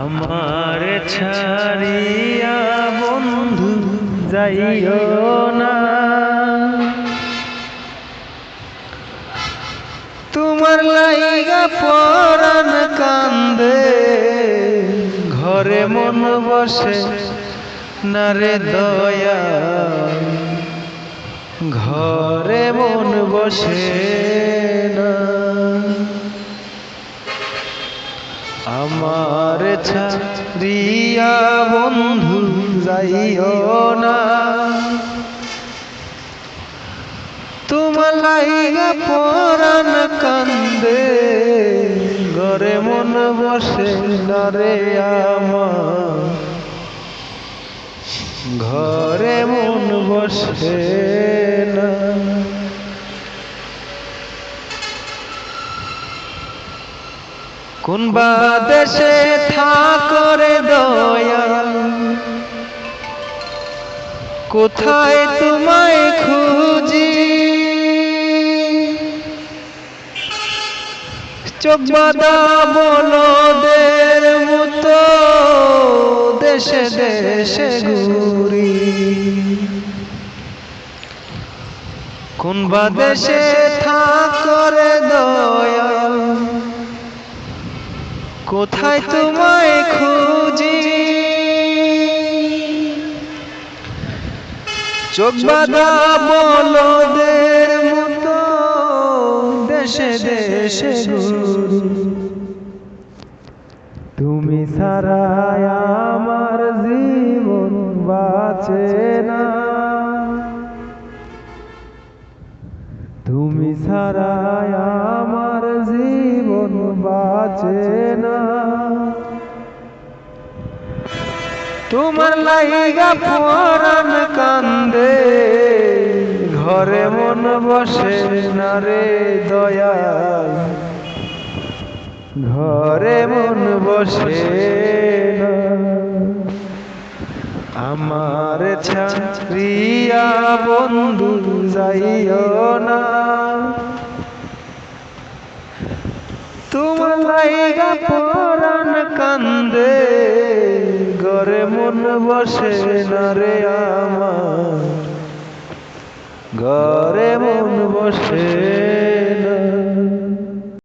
আমার ছাড়িয়া বন্ধু যাইও না। তোমার লাইগা পরাণ কান্দে, ঘরে মন বসে না রে দয়া। ঘরে মন বসে আমার ছাড়িয়া বন্ধু, যাইও না। তোমার লাইগা কান্দে, ঘরে মন বসে না রে আমার। ঘরে মন বসে না কোন বা দেশে থাকরে দয়াল? কোথায় তোমায় খুঁজি? চোখ বাদা বলদের মতো দেশে দেশে ঘুরি। কোন বা কোথায় তোমায় খুঁজি? চোখ বাঁধা বলদের মতো দেশে দেশে তুমি ছাড়াই আমার জীবন বাঁচে না। তুমি জীবন বাঁচে না। তোমার লাইগা পরাণ কান্দে, ঘরে মন বসে না রে দয়াল। ঘরে মন বসে আমার ছাত্রিয়া বন্ধু যাইও না। তোমার লাইগা পরাণ কান্দে ঘরে মন বসে না রে আমার। ঘরে মন বসে